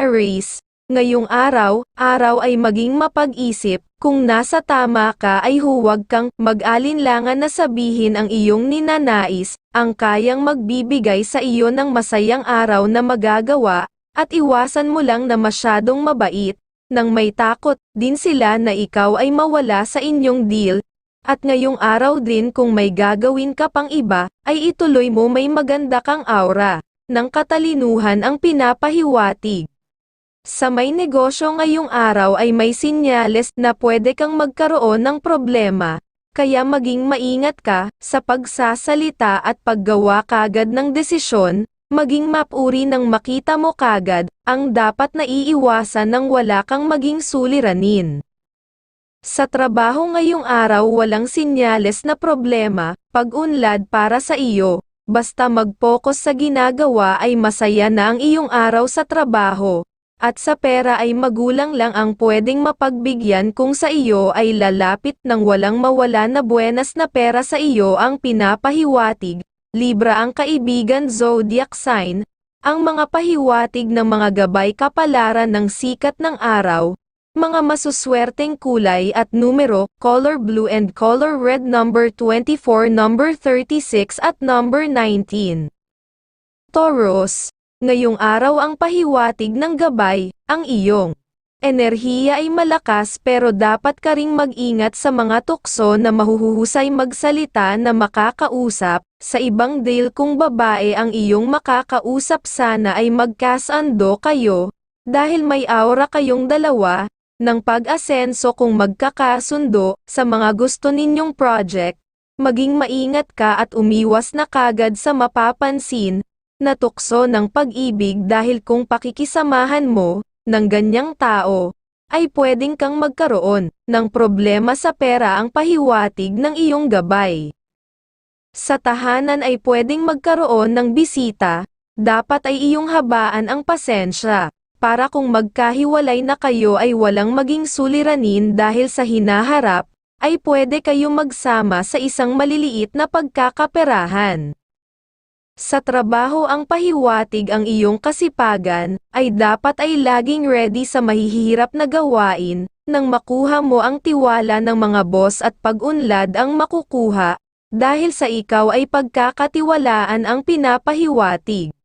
Aries, ngayong araw, araw ay maging mapag-isip, kung nasa tama ka ay huwag kang mag-alinlangan na sabihin ang iyong ninanais, ang kayang magbibigay sa iyo ng masayang araw na magagawa, at iwasan mo lang na masyadong mabait, nang may takot din sila na ikaw ay mawala sa inyong deal, at ngayong araw din kung may gagawin ka pang iba, ay ituloy mo may maganda kang aura, ng katalinuhan ang pinapahiwatig. Sa may negosyo ngayong araw ay may sinyales na pwede kang magkaroon ng problema, kaya maging maingat ka sa pagsasalita at paggawa kagad ng desisyon, maging mapuri ng makita mo kagad, ang dapat na iiwasan ng wala kang maging suliranin. Sa trabaho ngayong araw walang sinyales na problema, pag-unlad para sa iyo, basta mag-focus sa ginagawa ay masaya na ang iyong araw sa trabaho, at sa pera ay magulang lang ang pwedeng mapagbigyan kung sa iyo ay lalapit ng walang mawala na buenas na pera sa iyo ang pinapahiwatig, Libra ang kaibigan zodiac sign, ang mga pahiwatig ng mga gabay kapalaran ng sikat ng araw, mga masuswerteng kulay at numero, color blue and color red number 24, number 36 at number 19. Taurus, ngayong araw ang pahiwatig ng gabay, ang iyong enerhiya ay malakas pero dapat ka ring mag-ingat sa mga tukso na mahuhusay magsalita na makakausap, sa ibang deal. Kung babae ang iyong makakausap sana ay magkasando kayo, dahil may aura kayong dalawa, ng pag-asenso. Kung magkakasundo sa mga gusto ninyong project, maging maingat ka at umiwas na kagad sa mapapansin na tukso ng pag-ibig dahil kung pakikisamahan mo ng ganyang tao, ay pwedeng kang magkaroon ng problema sa pera ang pahiwatig ng iyong gabay. Sa tahanan ay pwedeng magkaroon ng bisita, dapat ay iyong habaan ang pasensya para kung magkahiwalay na kayo ay walang maging suliranin dahil sa hinaharap, ay pwede kayo magsama sa isang maliliit na pagkakaperahan. Sa trabaho ang pahiwatig ang iyong kasipagan, ay dapat ay laging ready sa mahihirap na gawain, nang makuha mo ang tiwala ng mga boss at pag-unlad ang makukuha, dahil sa ikaw ay pagkakatiwalaan ang pinapahiwatig.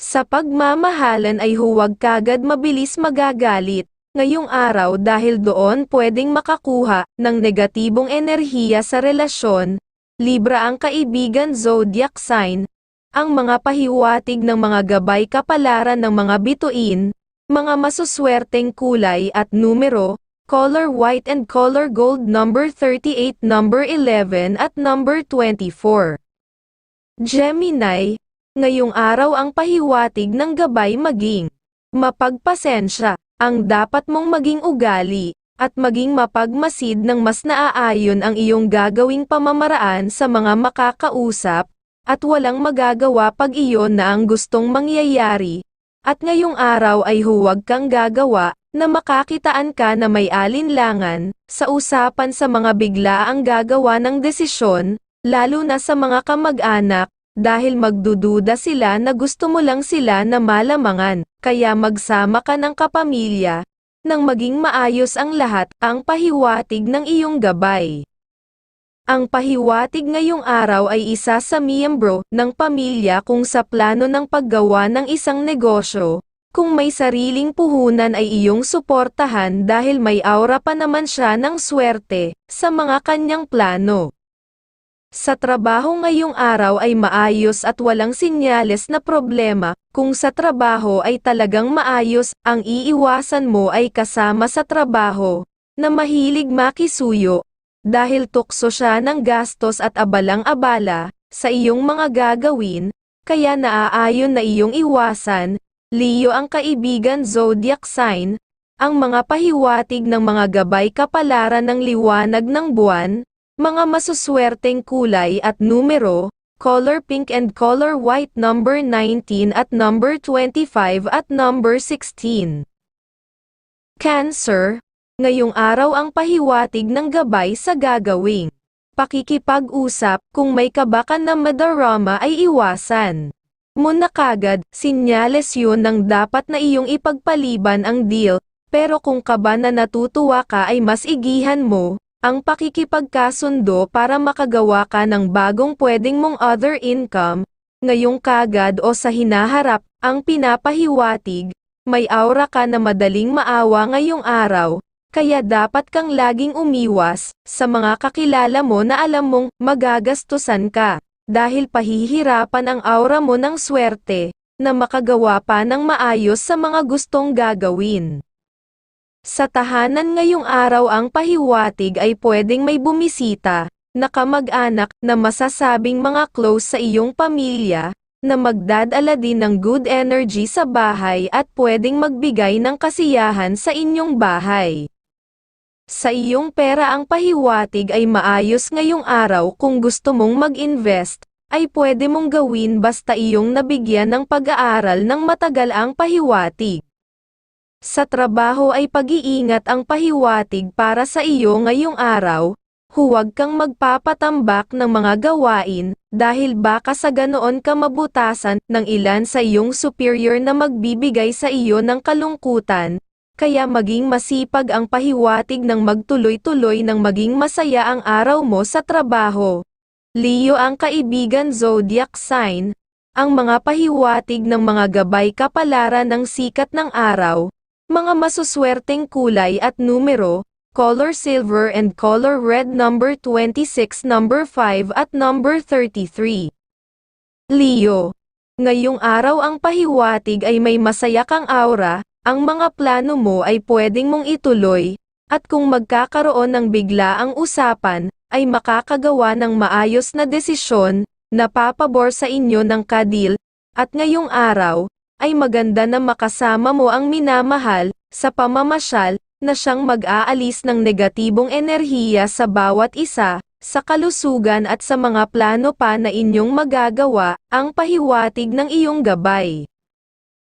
Sa pagmamahalan ay huwag kagad mabilis magagalit, ngayong araw dahil doon pwedeng makakuha ng negatibong enerhiya sa relasyon, Libra ang kaibigan zodiac sign, ang mga pahiwatig ng mga gabay kapalaran ng mga bituin, mga masuswerteng kulay at numero, color white and color gold number 38 number 11 at number 24. Gemini, Ngayong araw ang pahiwatig ng gabay maging mapagpasensya, ang dapat mong maging ugali, at maging mapagmasid ng mas naaayon ang iyong gagawing pamamaraan sa mga makakausap, at walang magagawa pag iyon na ang gustong mangyayari. At ngayong araw ay huwag kang gagawa, na makakitaan ka na may alinlangan, sa usapan sa mga bigla ang gagawa ng desisyon, lalo na sa mga kamag-anak, dahil magdududa sila na gusto mo lang sila na malamangan, kaya magsama ka ng kapamilya, nang maging maayos ang lahat, ang pahiwatig ng iyong gabay. Ang pahiwatig ngayong araw ay isa sa miyembro ng pamilya kung sa plano ng paggawa ng isang negosyo, kung may sariling puhunan ay iyong suportahan dahil may aura pa naman siya ng swerte sa mga kanyang plano. Sa trabaho ngayong araw ay maayos at walang sinyales na problema, kung sa trabaho ay talagang maayos, ang iiwasan mo ay kasama sa trabaho, na mahilig makisuyo, dahil tukso siya ng gastos at abalang-abala, sa iyong mga gagawin, kaya naaayon na iyong iwasan, Leo ang kaibigan zodiac sign, ang mga pahiwatig ng mga gabay kapalaran ng liwanag ng buwan, mga masuswerteng kulay at numero, color pink and color white number 19 at number 25 at number 16. Cancer, ngayong araw ang pahiwatig ng gabay sa gagawing. Pakikipag-usap kung may kabakan na madarama ay iwasan. mo na kagad, sinyales yun ng dapat na iyong ipagpaliban ang deal, pero kung ka ba na natutuwa ka ay mas igihan mo, ang pakikipagkasundo para makagawa ka ng bagong pwedeng mong other income, ngayong kagad o sa hinaharap, ang pinapahiwatig, may aura ka na madaling maawa ngayong araw, kaya dapat kang laging umiwas sa mga kakilala mo na alam mong magagastusan ka, dahil pahihirapan ang aura mo ng swerte, na makagawa pa ng maayos sa mga gustong gagawin. Sa tahanan ngayong araw ang pahiwatig ay pwedeng may bumisita, na kamag-anak na masasabing mga close sa iyong pamilya, na magdadala din ng good energy sa bahay at pwedeng magbigay ng kasiyahan sa inyong bahay. Sa iyong pera ang pahiwatig ay maayos ngayong araw kung gusto mong mag-invest, ay pwede mong gawin basta iyong nabigyan ng pag-aaral ng matagal ang pahiwatig. Sa trabaho ay pag-iingat ang pahiwatig para sa iyo ngayong araw, huwag kang magpapatambak ng mga gawain, dahil baka sa ganoon ka mabutasan ng ilan sa iyong superior na magbibigay sa iyo ng kalungkutan, kaya maging masipag ang pahiwatig ng magtuloy-tuloy ng maging masaya ang araw mo sa trabaho. Leo ang kaibigan zodiac sign, ang mga pahiwatig ng mga gabay kapalaran ng sikat ng araw, mga masuswerteng kulay at numero, color silver and color red number 26 number 5 at number 33. Leo. Ngayong araw ang pahiwatig ay may masaya kang aura, ang mga plano mo ay pwedeng mong ituloy, at kung magkakaroon ng biglaang usapan, ay makakagawa ng maayos na desisyon, na papabor sa inyo ng kadil, at ngayong araw, ay maganda na makasama mo ang minamahal, sa pamamasyal, na siyang mag-aalis ng negatibong enerhiya sa bawat isa, sa kalusugan at sa mga plano pa na inyong magagawa, ang pahiwatig ng iyong gabay.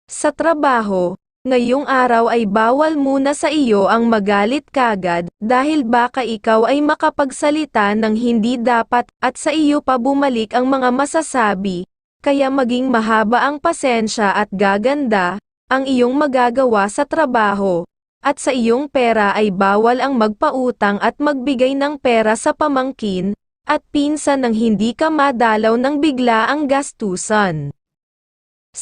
Sa trabaho, ngayong araw ay bawal muna sa iyo ang magalit kagad, dahil baka ikaw ay makapagsalita ng hindi dapat, at sa iyo pa bumalik ang mga masasabi, kaya maging mahaba ang pasensya at gaganda, ang iyong magagawa sa trabaho, at sa iyong pera ay bawal ang magpautang at magbigay ng pera sa pamangkin, at pinsan nang hindi ka madalaw ng bigla ang gastusan.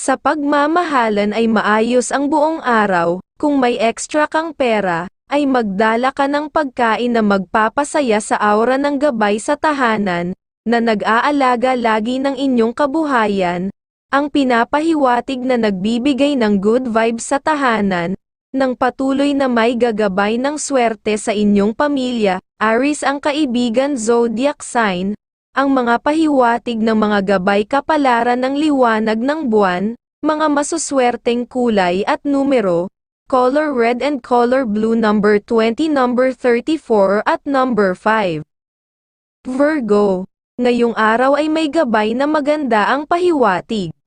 Sa pagmamahalan ay maayos ang buong araw, kung may extra kang pera, ay magdala ka ng pagkain na magpapasaya sa aura ng gabay sa tahanan, na nag-aalaga lagi ng inyong kabuhayan, ang pinapahiwatig na nagbibigay ng good vibes sa tahanan, ng patuloy na may gagabay ng swerte sa inyong pamilya, Aris ang kaibigan zodiac sign, ang mga pahiwatig ng mga gabay kapalaran ng liwanag ng buwan, mga masuswerteng kulay at numero, color red and color blue number 20 number 34 at number 5. Virgo, ngayong araw ay may gabay na maganda ang pahiwatig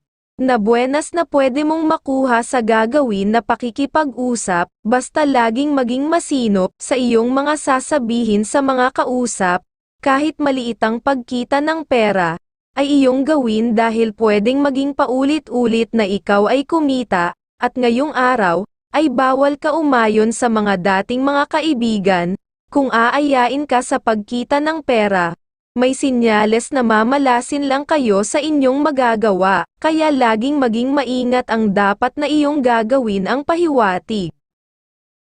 na buenas na pwede mong makuha sa gagawin na pakikipag-usap, basta laging maging masinop sa iyong mga sasabihin sa mga kausap, kahit maliit ang pagkita ng pera, ay iyong gawin dahil pwedeng maging paulit-ulit na ikaw ay kumita, at ngayong araw, ay bawal ka umayon sa mga dating mga kaibigan, kung aayain ka sa pagkita ng pera, may sinyales na mamalasin lang kayo sa inyong magagawa, kaya laging maging maingat ang dapat na iyong gagawin ang pahiwatig.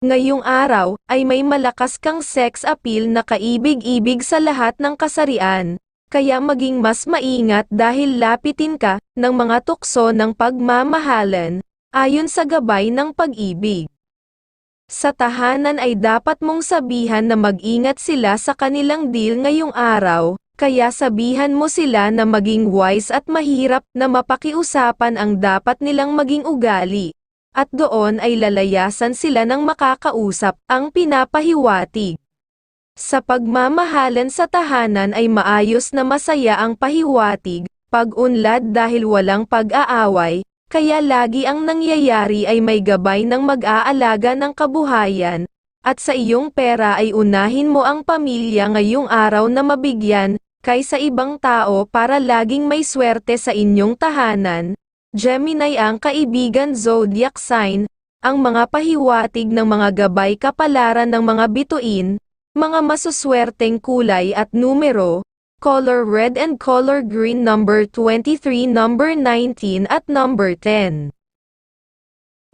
Ngayong araw, ay may malakas kang sex appeal na kaibig-ibig sa lahat ng kasarian, kaya maging mas maingat dahil lapitin ka ng mga tukso ng pagmamahalan, ayon sa gabay ng pag-ibig. Sa tahanan ay dapat mong sabihan na mag-ingat sila sa kanilang deal ngayong araw, kaya sabihan mo sila na maging wise at mahirap na mapakiusapan ang dapat nilang maging ugali. At doon ay lalayasan sila ng makakausap, ang pinapahiwatig. Sa pagmamahalan sa tahanan ay maayos na masaya ang pahiwatig, pag-unlad dahil walang pag-aaway, kaya lagi ang nangyayari ay may gabay ng mag-aalaga ng kabuhayan, at sa iyong pera ay unahin mo ang pamilya ngayong araw na mabigyan, kaysa ibang tao para laging may swerte sa inyong tahanan, Gemini ang kaibigan zodiac sign, ang mga pahiwatig ng mga gabay kapalaran ng mga bituin, mga masuswerteng kulay at numero, color red and color green number 23, number 19 at number 10.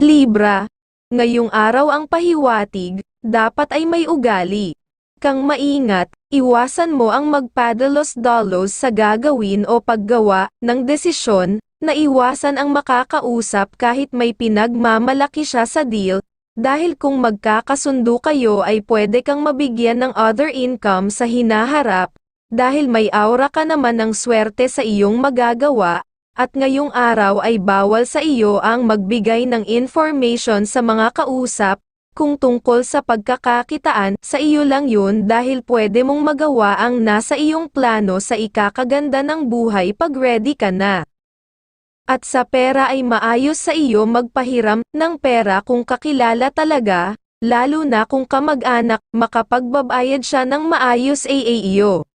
Libra, ngayong araw ang pahiwatig, dapat ay may ugali. Kang maingat, iwasan mo ang magpadalos-dalos sa gagawin o paggawa ng desisyon, na iwasan ang makakausap kahit may pinagmamalaki siya sa deal, dahil kung magkakasundo kayo ay pwede kang mabigyan ng other income sa hinaharap, dahil may aura ka naman ng swerte sa iyong magagawa, at ngayong araw ay bawal sa iyo ang magbigay ng information sa mga kausap, kung tungkol sa pagkakakitaan, sa iyo lang yun dahil pwede mong magawa ang nasa iyong plano sa ikakaganda ng buhay pag ready ka na. At sa pera ay maayos sa iyo magpahiram ng pera kung kakilala talaga, lalo na kung kamag-anak, makapagbabayad siya ng maayos AAEO.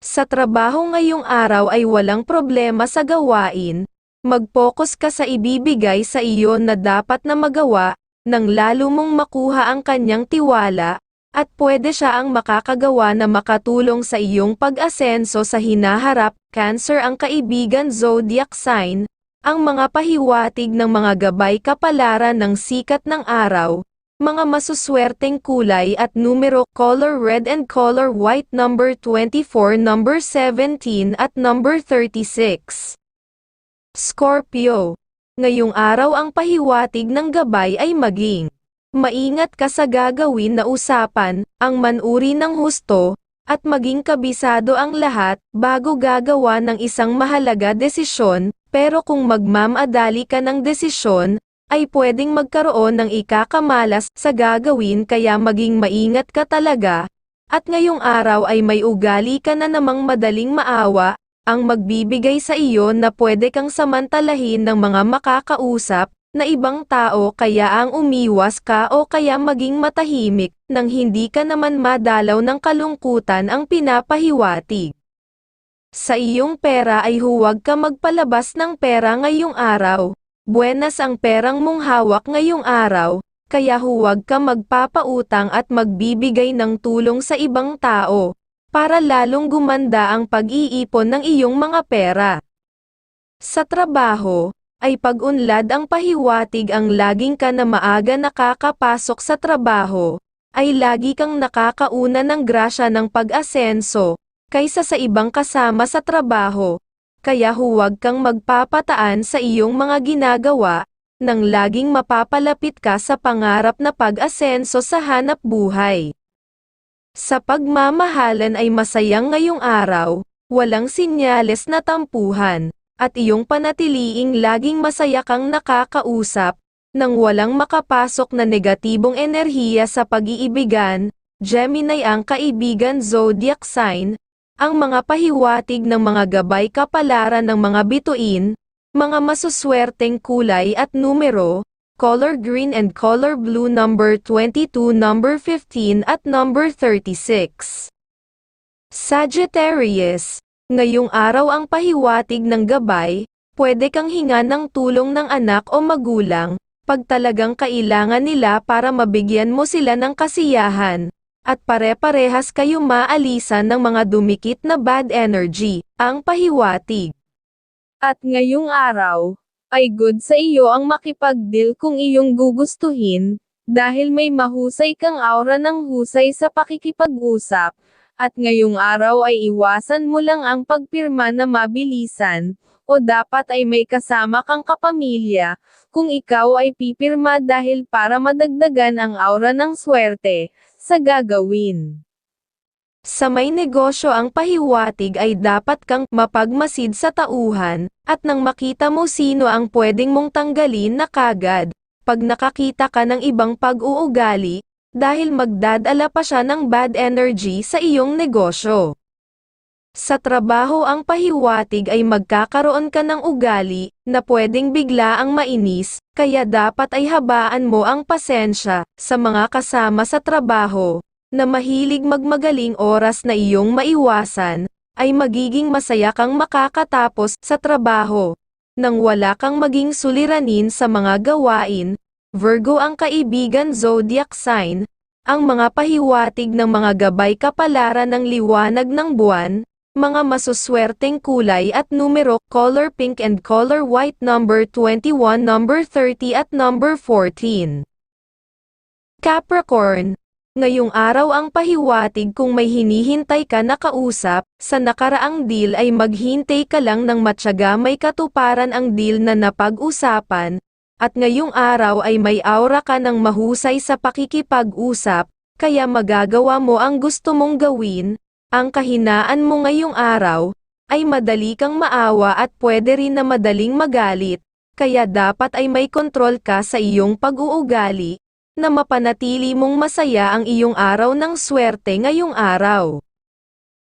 Sa trabaho ngayong araw ay walang problema sa gawain, mag-focus ka sa ibibigay sa iyo na dapat na magawa, nang lalo mong makuha ang kanyang tiwala, at pwede siya ang makakagawa na makatulong sa iyong pag-asenso sa hinaharap, Cancer ang kaibigan zodiac sign, ang mga pahiwatig ng mga gabay kapalaran ng sikat ng araw, mga masuswerteng kulay at numero color red and color white number 24 number 17 at number 36. Scorpio. Ngayong araw ang pahiwatig ng gabay ay maging maingat ka sa gagawin na usapan, ang manuri ng husto, at maging kabisado ang lahat bago gagawa ng isang mahalaga desisyon, pero kung magmamadali ka ng desisyon, ay pwedeng magkaroon ng ikakamalas sa gagawin kaya maging maingat ka talaga, at ngayong araw ay may ugali ka na namang madaling maawa, ang magbibigay sa iyo na pwede kang samantalahin ng mga makakausap, na ibang tao kaya ang umiwas ka o kaya maging matahimik, nang hindi ka naman madalaw ng kalungkutan ang pinapahiwatig. Sa iyong pera ay huwag ka magpalabas ng pera ngayong araw, buenas ang perang mong hawak ngayong araw, kaya huwag ka magpapautang at magbibigay ng tulong sa ibang tao, para lalong gumanda ang pag-iipon ng iyong mga pera. Sa trabaho, ay pag-unlad ang pahiwatig ang laging ka na maaga nakakapasok sa trabaho, ay lagi kang nakakauna ng grasya ng pag-asenso, kaysa sa ibang kasama sa trabaho, kaya huwag kang magpapataan sa iyong mga ginagawa, nang laging mapapalapit ka sa pangarap na pag-asenso sa hanap buhay. Sa pagmamahalan ay masayang ngayong araw, walang sinyales na tampuhan, at iyong panatiliing laging masaya kang nakakausap, nang walang makapasok na negatibong enerhiya sa pag-iibigan, Gemini ang kaibigan zodiac sign, ang mga pahiwatig ng mga gabay kapalaran ng mga bituin, mga masuswerteng kulay at numero, color green and color blue number 22 number 15 at number 36. Sagittarius, ngayong araw ang pahiwatig ng gabay, pwede kang hinga ng tulong ng anak o magulang, pag talagang kailangan nila para mabigyan mo sila ng kasiyahan, at pare-parehas kayo maalisan ng mga dumikit na bad energy, ang pahiwatig. At ngayong araw, ay good sa iyo ang makipag-deal kung iyong gugustuhin, dahil may mahusay kang aura ng husay sa pakikipag-usap, at ngayong araw ay iwasan mo lang ang pagpirma na mabilisan, o dapat ay may kasama kang kapamilya, kung ikaw ay pipirma dahil para madagdagan ang aura ng swerte, sa gagawin. Sa may negosyo ang pahiwatig ay dapat kang mapagmasid sa tauhan, at nang makita mo sino ang pwedeng mong tanggalin na kagad, pag nakakita ka ng ibang pag-uugali, dahil magdadala pa siya ng bad energy sa iyong negosyo. Sa trabaho ang pahiwatig ay magkakaroon ka ng ugali, na pwedeng bigla ang mainis, kaya dapat ay habaan mo ang pasensya, sa mga kasama sa trabaho, na mahilig magmagaling oras na iyong maiwasan, ay magiging masaya kang makakatapos sa trabaho. nang wala kang maging suliranin sa mga gawain, Virgo ang kaibigan zodiac sign, ang mga pahiwatig ng mga gabay kapalaran ng liwanag ng buwan, mga masuswerteng kulay at numero, color pink and color white number 21, number 30 at number 14. Capricorn, ngayong araw ang pahiwatig kung may hinihintay ka na kausap, sa nakaraang deal ay maghintay ka lang ng matyaga may katuparan ang deal na napag-usapan, at ngayong araw ay may aura ka ng mahusay sa pakikipag-usap, kaya magagawa mo ang gusto mong gawin, ang kahinaan mo ngayong araw, ay madali kang maawa at pwede rin na madaling magalit, kaya dapat ay may kontrol ka sa iyong pag-uugali, na mapanatili mong masaya ang iyong araw ng swerte ngayong araw.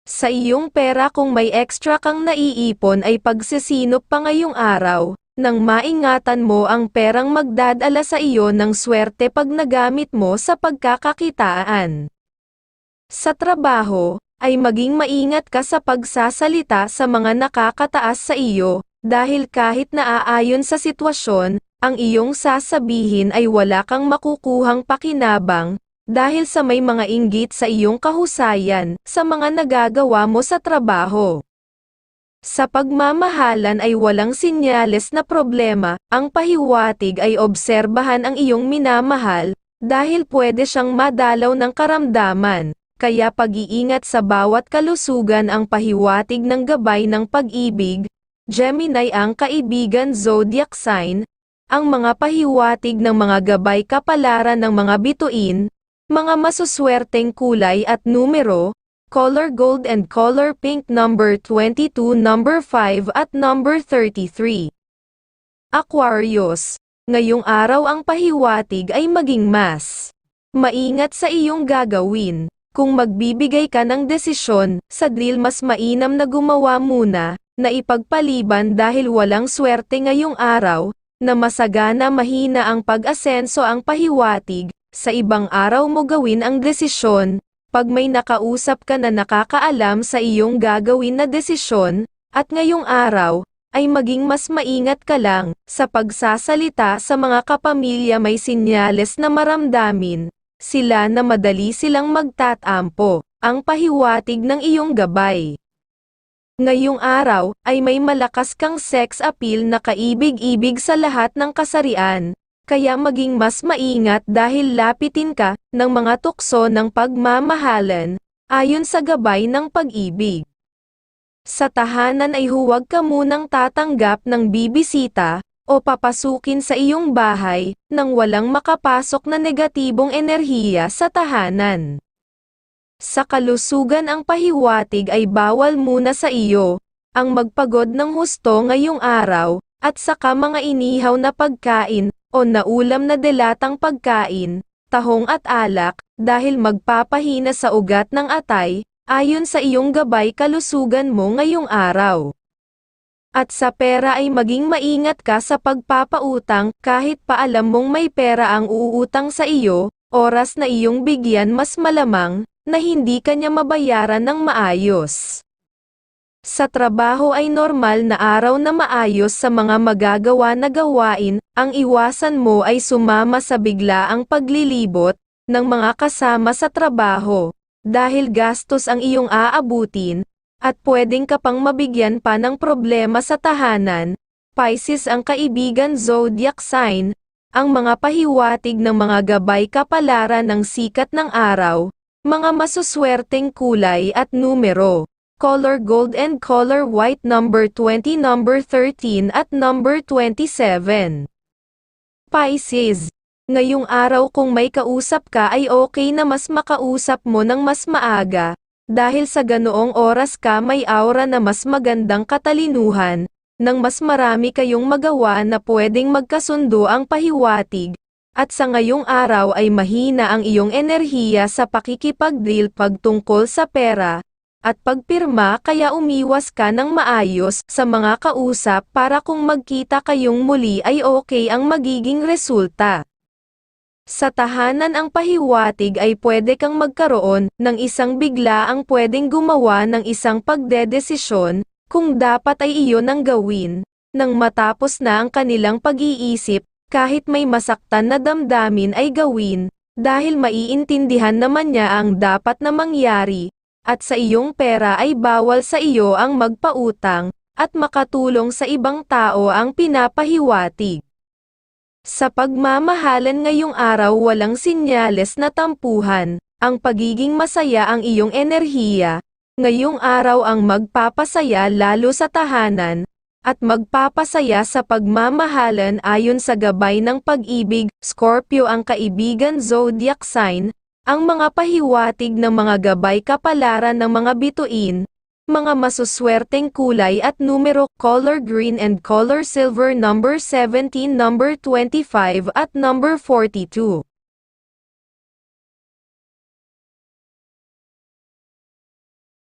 Sa iyong pera kung may extra kang naiipon ay pagsisinop pa ngayong araw, nang maingatan mo ang perang magdadala sa iyo ng swerte pag nagamit mo sa pagkakakitaan. Sa trabaho, ay maging maingat ka sa pagsasalita sa mga nakakataas sa iyo, dahil kahit naaayon sa sitwasyon, ang iyong sasabihin ay wala kang makukuhang pakinabang, dahil sa may mga inggit sa iyong kahusayan, sa mga nagagawa mo sa trabaho. Sa pagmamahalan ay walang sinyales na problema, ang pahiwatig ay obserbahan ang iyong minamahal, dahil pwede siyang madalaw ng karamdaman, kaya pag-iingat sa bawat kalusugan ang pahiwatig ng gabay ng pag-ibig, Gemini ang kaibigan zodiac sign, ang mga pahiwatig ng mga gabay kapalaran ng mga bituin, mga masuswerteng kulay at numero, color gold and color pink number 22, number 5 at number 33. Aquarius, ngayong araw ang pahiwatig ay maging mas maingat sa iyong gagawin. Kung magbibigay ka ng desisyon, sa drill mas mainam na gumawa muna, na ipagpaliban dahil walang swerte ngayong araw, na masagana mahina ang pag-asenso ang pahiwatig, sa ibang araw mo gawin ang desisyon, pag may nakausap ka na nakakaalam sa iyong gagawin na desisyon, at ngayong araw, ay maging mas maingat ka lang, sa pagsasalita sa mga kapamilya may sinyales na maramdamin, sila na madali silang magtatampo, ang pahiwatig ng iyong gabay. Ngayong araw, ay may malakas kang sex appeal na kaibig-ibig sa lahat ng kasarian, kaya maging mas maingat dahil lapitin ka ng mga tukso ng pagmamahalan, ayon sa gabay ng pag-ibig. Sa tahanan ay huwag ka munang tatanggap ng bibisita, o papasukin sa iyong bahay, nang walang makapasok na negatibong enerhiya sa tahanan. Sa kalusugan ang pahiwatig ay bawal muna sa iyo, ang magpagod ng husto ngayong araw, at saka mga inihaw na pagkain, o naulam na delatang pagkain, tahong at alak, dahil magpapahina sa ugat ng atay, ayon sa iyong gabay kalusugan mo ngayong araw. At sa pera ay maging maingat ka sa pagpapautang kahit pa alam mong may pera ang uutang sa iyo, oras na iyong bigyan mas malamang, na hindi kanya mabayaran ng maayos. Sa trabaho ay normal na araw na maayos sa mga magagawa na gawain, ang iwasan mo ay sumama sa biglaang paglilibot ng mga kasama sa trabaho, dahil gastos ang iyong aabutin, at pwedeng ka pang mabigyan pa ng problema sa tahanan. Pisces ang kaibigan zodiac sign, ang mga pahiwatig ng mga gabay kapalaran ng sikat ng araw, mga masuswerteng kulay at numero. Color gold and color white number 20 number 13 at number 27. Pisces. Ngayong araw kung may kausap ka ay okay na mas makausap mo ng mas maaga, dahil sa ganoong oras ka may aura na mas magandang katalinuhan, nang mas marami kayong magawa na pwedeng magkasundo ang pahiwatig, at sa ngayong araw ay mahina ang iyong enerhiya sa pakikipag-deal pagtungkol sa pera, at pagpirma kaya umiwas ka ng maayos sa mga kausap para kung magkita kayong muli ay okay ang magiging resulta. Sa tahanan ang pahiwatig ay pwede kang magkaroon ng isang bigla ang pwedeng gumawa ng isang pagdedesisyon, kung dapat ay iyon ang gawin, nang matapos na ang kanilang pag-iisip, kahit may masaktan na damdamin ay gawin, dahil maiintindihan naman niya ang dapat na mangyari, at sa iyong pera ay bawal sa iyo ang magpautang, at makatulong sa ibang tao ang pinapahiwatig. Sa pagmamahalan ngayong araw walang sinyales na tampuhan, ang pagiging masaya ang iyong enerhiya, ngayong araw ang magpapasaya lalo sa tahanan, at magpapasaya sa pagmamahalan ayon sa gabay ng pag-ibig, Scorpio ang kaibigan zodiac sign, ang mga pahiwatig ng mga gabay kapalaran ng mga bituin, mga masuswerteng kulay at numero, color green and color silver number 17, number 25 at number 42.